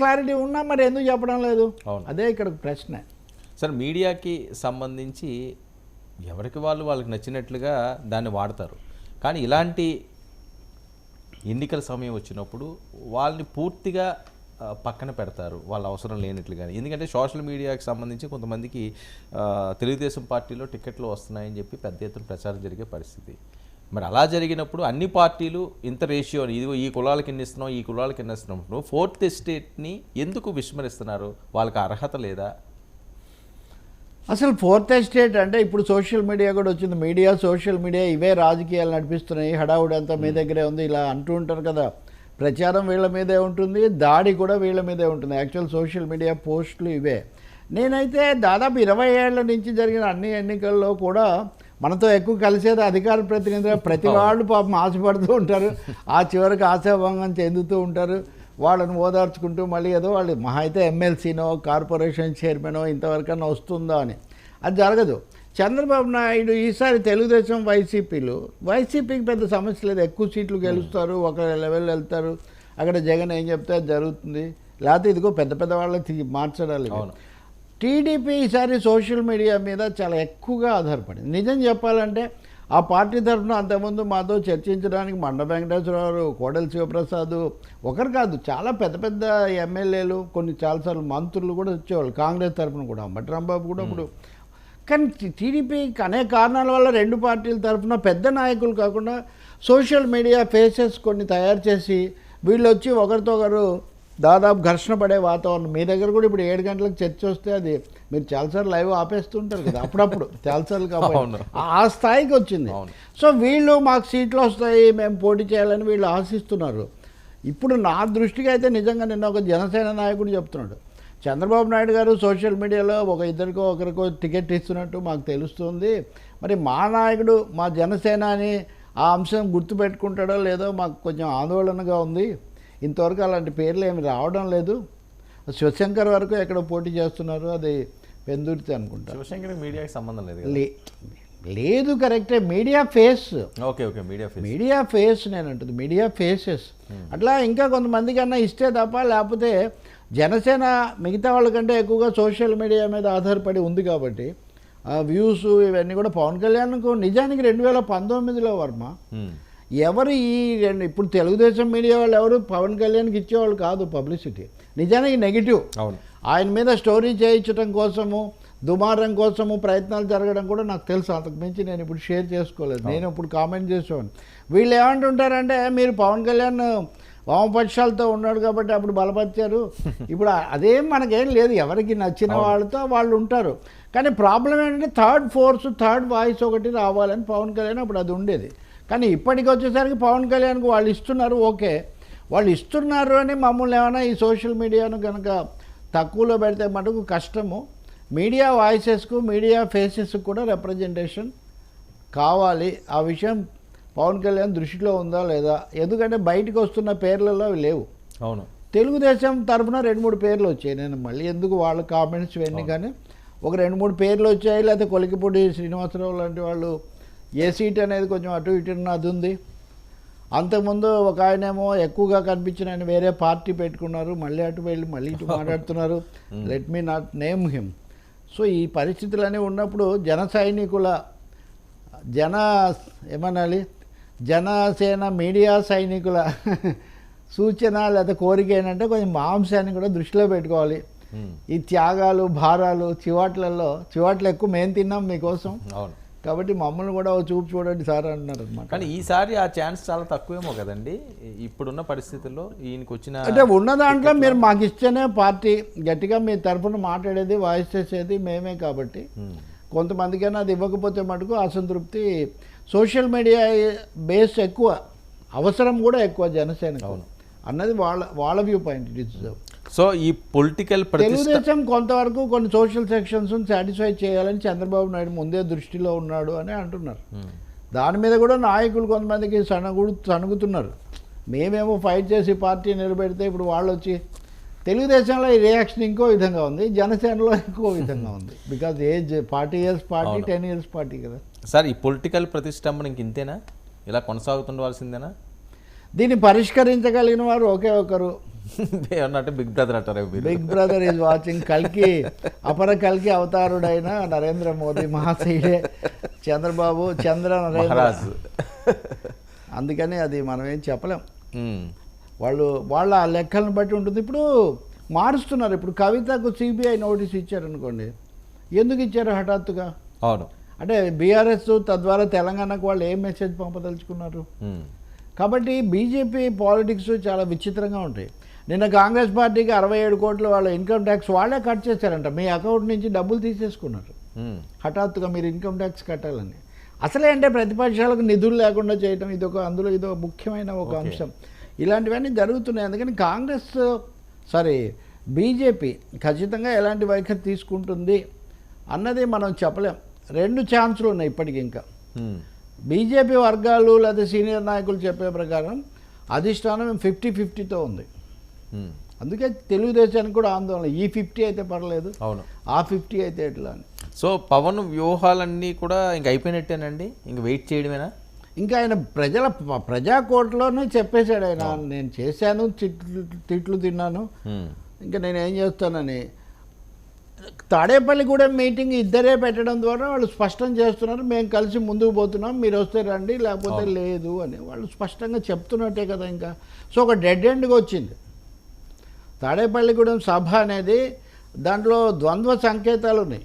Clarity ఉన్నా మరి ఎందుకు చెప్పడం లేదు? అవును. అదే ఇక్కడ ప్రశ్న. సార్ మీడియాకి సంబంధించి ఎవరికి వాళ్ళు వాళ్ళకి నచ్చినట్లుగా దాన్ని వాడతారు. కానీ ఇలాంటి ఎన్నికల సమయం వచ్చినప్పుడు వాళ్ళని పూర్తిగా పక్కన పెడతారు వాళ్ళ అవసరం లేనట్లుగానే ఎందుకంటే సోషల్ మీడియాకి సంబంధించి కొంతమందికి తెలుగుదేశం పార్టీలో టికెట్లు వస్తున్నాయని చెప్పి పెద్ద ఎత్తున ప్రచారం జరిగే పరిస్థితి. మరి అలా జరిగినప్పుడు అన్ని పార్టీలు ఇంత రేషియో ఇదిగో ఈ కులాలకి ఎన్ని ఇస్తున్నాం ఈ కులాలకి ఎన్ని ఇస్తున్నాం ఫోర్త్ ఎస్టేట్ని ఎందుకు విస్మరిస్తున్నారు? వాళ్ళకి అర్హత లేదా? అసలు ఫోర్త్ ఎస్టేట్ అంటే ఇప్పుడు సోషల్ మీడియా కూడా వచ్చింది. మీడియా సోషల్ మీడియా ఇవే రాజకీయాలు నడిపిస్తున్నాయి. హడావుడి అంతా మీ దగ్గరే ఉంది. ఇలా అంటూ ఉంటారు కదా. ప్రచారం వీళ్ళ మీదే ఉంటుంది. దాడి కూడా వీళ్ళ మీదే ఉంటుంది. యాక్చువల్ సోషల్ మీడియా పోస్టులు ఇవే. నేనైతే దాదాపు ఇరవై ఏళ్ళ నుంచి జరిగిన అన్ని ఎన్నికల్లో కూడా మనతో ఎక్కువ కలిసేది అధికార ప్రతినిధులు. ప్రతి వాళ్ళు పాపం ఆశపడుతూ ఉంటారు. ఆ చివరికి ఆశాభంగం చెందుతూ ఉంటారు. వాళ్ళని ఓదార్చుకుంటూ మళ్ళీ ఏదో వాళ్ళు మహా అయితే ఎమ్మెల్సీనో కార్పొరేషన్ చైర్మనో ఇంతవరకన్నా వస్తుందా అని. అది జరగదు. చంద్రబాబు నాయుడు ఈసారి తెలుగుదేశం వైసీపీలు వైసీపీకి పెద్ద సమస్య లేదు. ఎక్కువ సీట్లు గెలుస్తారు ఒక లెవెల్ వెళ్తారు. అక్కడ జగన్ ఏం చెప్తే అది జరుగుతుంది. లేకపోతే ఇదిగో పెద్ద పెద్ద వాళ్ళకి మార్చడాలి. టీడీపీ ఈసారి సోషల్ మీడియా మీద చాలా ఎక్కువగా ఆధారపడింది. నిజం చెప్పాలంటే ఆ పార్టీ తరఫున అంతకుముందు మాతో చర్చించడానికి మండ వెంకటేశ్వరరావు కోడెల శివప్రసాద్ ఒకరు కాదు చాలా పెద్ద పెద్ద ఎమ్మెల్యేలు కొన్ని చాలాసార్లు మంత్రులు కూడా వచ్చేవాళ్ళు. కాంగ్రెస్ తరఫున కూడా అంబటి రాంబాబు కూడా ఇప్పుడు కానీ టీడీపీకి అనేక కారణాల వల్ల రెండు పార్టీల తరఫున పెద్ద నాయకులు కాకుండా సోషల్ మీడియా ఫేసెస్ కొన్ని తయారు చేసి వీళ్ళు వచ్చి ఒకరితో ఒకరు దాదాపు ఘర్షణ పడే వాతావరణం. మీ దగ్గర కూడా ఇప్పుడు ఏడు గంటలకు చర్చ వస్తే అది మీరు చాలాసార్లు లైవ్ ఆపేస్తుంటారు కదా అప్పుడప్పుడు చాలాసార్లు. కాబట్టి. ఆ స్థాయికి వచ్చింది. సో వీళ్ళు మాకు సీట్లు వస్తాయి మేము పోటీ చేయాలని వీళ్ళు ఆశిస్తున్నారు. ఇప్పుడు నా దృష్టికి అయితే నిజంగా నిన్న ఒక జనసేన నాయకుడు చెప్తున్నాడు. చంద్రబాబు నాయుడు గారు సోషల్ మీడియాలో ఒక ఇద్దరికో ఒకరికో టికెట్ ఇస్తున్నట్టు మాకు తెలుస్తుంది. మరి మా నాయకుడు మా జనసేన అని ఆ అంశం గుర్తుపెట్టుకుంటాడో లేదో మాకు కొంచెం ఆందోళనగా ఉంది. ఇంతవరకు అలాంటి పేర్లు ఏమి రావడం లేదు. శివశంకర్ వరకు ఎక్కడ పోటీ చేస్తున్నారు అది పెందుర్తి అనుకుంటా. శివశంకర్ మీడియాకి సంబంధం లేదు లేదు కరెక్టే media face. Okay okay media face. Media face నేను అంటుంది మీడియా ఫేసెస్. అట్లా ఇంకా కొంతమంది కన్నా ఇస్తే తప్ప లేకపోతే జనసేన మిగతా వాళ్ళకంటే ఎక్కువగా సోషల్ మీడియా మీద ఆధారపడి ఉంది కాబట్టి ఆ వ్యూస్ ఇవన్నీ కూడా పవన్ కళ్యాణ్కు నిజానికి రెండు వేల పంతొమ్మిదిలో వర్మ. ఎవరు ఈ ఇప్పుడు తెలుగుదేశం మీడియా వాళ్ళు ఎవరు? పవన్ కళ్యాణ్కి ఇచ్చేవాళ్ళు కాదు పబ్లిసిటీ. నిజానికి నెగిటివ్. అవును. ఆయన మీద స్టోరీ చేయించడం కోసము దుమారం కోసము ప్రయత్నాలు జరగడం కూడా నాకు తెలుసు. అంతకు మించి నేను ఇప్పుడు షేర్ చేసుకోలేదు. నేను ఇప్పుడు కామెంట్ చేసేవాడిని. వీళ్ళు ఏమంటుంటారంటే మీరు పవన్ కళ్యాణ్ వామపక్షాలతో ఉన్నాడు కాబట్టి అప్పుడు బలపరిచారు. ఇప్పుడు అదేం మనకేం లేదు. ఎవరికి నచ్చిన వాళ్ళతో వాళ్ళు ఉంటారు. కానీ ప్రాబ్లం ఏంటంటే థర్డ్ ఫోర్స్ థర్డ్ వాయిస్ ఒకటి రావాలని పవన్ కళ్యాణ్ అప్పుడు అది ఉండేది. కానీ ఇప్పటికి వచ్చేసరికి పవన్ కళ్యాణ్కి వాళ్ళు ఇస్తున్నారు ఓకే. వాళ్ళు ఇస్తున్నారు అని మమ్మల్ని ఏమైనా ఈ సోషల్ మీడియాను కనుక తక్కువలో పెడితే మటుకు కష్టము. మీడియా వాయిసెస్కు మీడియా ఫేసెస్కు కూడా రిప్రజెంటేషన్ కావాలి. ఆ విషయం పవన్ కళ్యాణ్ దృష్టిలో ఉందా లేదా? ఎందుకంటే బయటకు వస్తున్న పేర్లలో అవి లేవు. అవును. తెలుగుదేశం తరఫున రెండు మూడు పేర్లు వచ్చాయి. నేను మళ్ళీ ఎందుకు వాళ్ళ కామెంట్స్ ఇవన్నీ కానీ ఒక రెండు మూడు పేర్లు వచ్చాయి. లేకపోతే కొలికిపూడి శ్రీనివాసరావు లాంటి వాళ్ళు ఏ సీట్ అనేది కొంచెం అటు ఇటు అది ఉంది. అంతకుముందు ఒక ఆయనేమో ఎక్కువగా కనిపించిన ఆయన వేరే పార్టీ పెట్టుకున్నారు. మళ్ళీ అటు వెళ్ళి మళ్ళీ ఇటు మాట్లాడుతున్నారు. Let me not name him so ఈ పరిస్థితులన్నీ ఉన్నప్పుడు జన సైనికుల జన ఏమనాలి? జనసేన మీడియా సైనికుల సూచన లేదా కోరిక ఏంటంటే కొంచెం మాంసాన్ని కూడా దృష్టిలో పెట్టుకోవాలి. ఈ త్యాగాలు భారాలు చివాట్లలో చివాట్లు ఎక్కువ మేము తిన్నాం మీకోసం. అవును. కాబట్టి మమ్మల్ని కూడా చూపు చూడండి సార్ అంటున్నారు అనమాట కానీ ఈసారి ఆ ఛాన్స్ చాలా తక్కువేమో కదండి. ఇప్పుడున్న పరిస్థితుల్లో ఈయనకి వచ్చిన అంటే ఉన్న దాంట్లో మీరు మాకు ఇస్తేనే పార్టీ గట్టిగా మీ తరఫున మాట్లాడేది వాయిస్ చేసేది మేమే కాబట్టి. కొంతమందికైనా అది ఇవ్వకపోతే మటుకు అసంతృప్తి. సోషల్ మీడియా బేస్ ఎక్కువ అవసరం కూడా ఎక్కువ జనసేన అవును. అన్నది వాళ్ళ వాళ్ళ view point it is so ఈ పొలిటికల్ తెలుగుదేశం కొంతవరకు కొన్ని సోషల్ సెక్షన్స్ సాటిస్ఫై చేయాలని చంద్రబాబు నాయుడు ముందే దృష్టిలో ఉన్నాడు అని అంటున్నారు. ఉమ్. దాని మీద కూడా నాయకులు కొంతమందికి సనగుడు సణుగుతున్నారు. మేమేమో ఫైట్ చేసి పార్టీ నిలబెడితే ఇప్పుడు వాళ్ళు వచ్చి తెలుగుదేశంలో ఈ రియాక్షన్ ఇంకో విధంగా ఉంది జనసేనలో ఇంకో విధంగా ఉంది. Because age forty years party. Ten years party కదా. సార్ ఈ పొలిటికల్ ప్రతిష్టంభన ఇంక ఇంతేనా? ఇలా కొనసాగుతుండవలసిందేనా? దీన్ని పరిష్కరించగలిగిన వారు ఒకే ఒకరు. ఏమన్నట్టే బిగ్ బ్రదర్ అంటారు బిగ్ బ్రదర్ ఈజ్ వాచింగ్ కల్కి అపర కల్కి అవతారుడైన నరేంద్ర మోదీ మహాశయుడే చంద్రబాబు చంద్ర నరేంద్ర అందుకని అది మనం ఏం చెప్పలేం వాళ్ళు వాళ్ళ లెక్కలను బట్టి ఉంటుంది ఇప్పుడు మారుస్తున్నారు ఇప్పుడు కవితకు సిబిఐ నోటీస్ ఇచ్చారనుకోండి ఎందుకు ఇచ్చారు హఠాత్తుగా అవును అంటే బీఆర్ఎస్ తద్వారా తెలంగాణకు వాళ్ళు ఏం మెసేజ్ పంపదలుచుకున్నారు కాబట్టి బీజేపీ పాలిటిక్స్ చాలా విచిత్రంగా ఉంటాయి నిన్న కాంగ్రెస్ పార్టీకి అరవై ఏడు కోట్ల వాళ్ళ ఇన్కమ్ ట్యాక్స్ వాళ్ళే కట్ చేశారంట. మీ అకౌంట్ నుంచి డబ్బులు తీసేసుకున్నారు. హఠాత్తుగా మీరు ఇన్కమ్ ట్యాక్స్ కట్టాలని. అసలే అంటే ప్రతిపక్షాలకు నిధులు లేకుండా చేయడం ఇదొక అందులో ఇదొక ముఖ్యమైన ఒక. అంశం. ఇలాంటివన్నీ జరుగుతున్నాయి. అందుకని కాంగ్రెస్ సారీ బీజేపీ ఖచ్చితంగా ఎలాంటి వైఖరి తీసుకుంటుంది అన్నది మనం చెప్పలేం. రెండు ఛాన్సులు ఉన్నాయి ఇప్పటికి ఇంకా. బీజేపీ వర్గాలు లేదా సీనియర్ నాయకులు చెప్పే ప్రకారం అధిష్టానం ఫిఫ్టీ ఫిఫ్టీతో ఉంది. అందుకే తెలుగుదేశానికి కూడా ఆందోళన. ఈ ఫిఫ్టీ అయితే పర్లేదు. అవును. ఆ ఫిఫ్టీ అయితే ఎట్లా అని. సో పవన్ వ్యూహాలన్నీ కూడా ఇంక అయిపోయినట్టేనండి? ఇంక వెయిట్ చేయడమేనా? ఇంకా ఆయన ప్రజల ప- ప్రజాకోట్లోనే చెప్పేశాడు ఆయన. నేను చేశాను తిట్లు తిట్లు తిన్నాను. ఇంకా నేను ఏం చేస్తానని. తాడేపల్లిగూడెం మీటింగ్ ఇద్దరే పెట్టడం ద్వారా వాళ్ళు స్పష్టం చేస్తున్నారు. మేము కలిసి ముందుకు పోతున్నాం. మీరు వస్తే రండి లేకపోతే లేదు అని. వాళ్ళు స్పష్టంగా చెప్తున్నట్టే కదా ఇంకా. సో ఒక డెడ్ ఎండ్గా వచ్చింది. తాడేపల్లిగూడెం సభ అనేది దాంట్లో ద్వంద్వ సంకేతాలు ఉన్నాయి.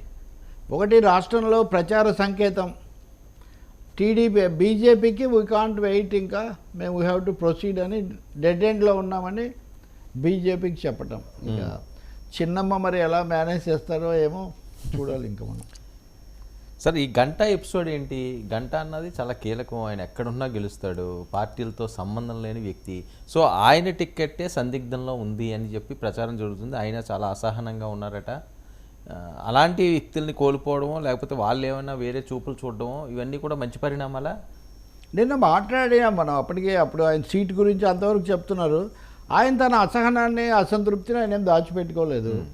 ఒకటి రాష్ట్రంలో ప్రచార సంకేతం. టీడీపీ బీజేపీకి వీ కాంట్ వెయిట్ ఇంకా మేము వీ హ్యావ్ టు ప్రొసీడ్ అని డెడ్ ఎండ్లో ఉన్నామని బీజేపీకి చెప్పటం. ఇంకా చిన్నమ్మ మరి ఎలా మేనేజ్ చేస్తారో ఏమో చూడాలి ఇంకా మనం. సార్ ఈ గంట ఎపిసోడ్ ఏంటి? గంట అన్నది చాలా కీలకం. ఆయన ఎక్కడున్నా గెలుస్తాడు. పార్టీలతో సంబంధం లేని వ్యక్తి. సో ఆయన టిక్కెట్టే సందిగ్ధంలో ఉంది అని చెప్పి ప్రచారం జరుగుతుంది. ఆయన చాలా అసహనంగా ఉన్నారట. అలాంటి వ్యక్తుల్ని కోల్పోవడమో లేకపోతే వాళ్ళు ఏమైనా వేరే చూపులు చూడడమో ఇవన్నీ కూడా మంచి పరిణామాలా? నిన్న మాట్లాడినా మనం అప్పటికే అప్పుడు ఆయన సీట్ గురించి అంతవరకు చెప్తున్నారు. ఆయన తన అసహనాన్ని అసంతృప్తిని ఆయన ఏం దాచిపెట్టుకోలేదు.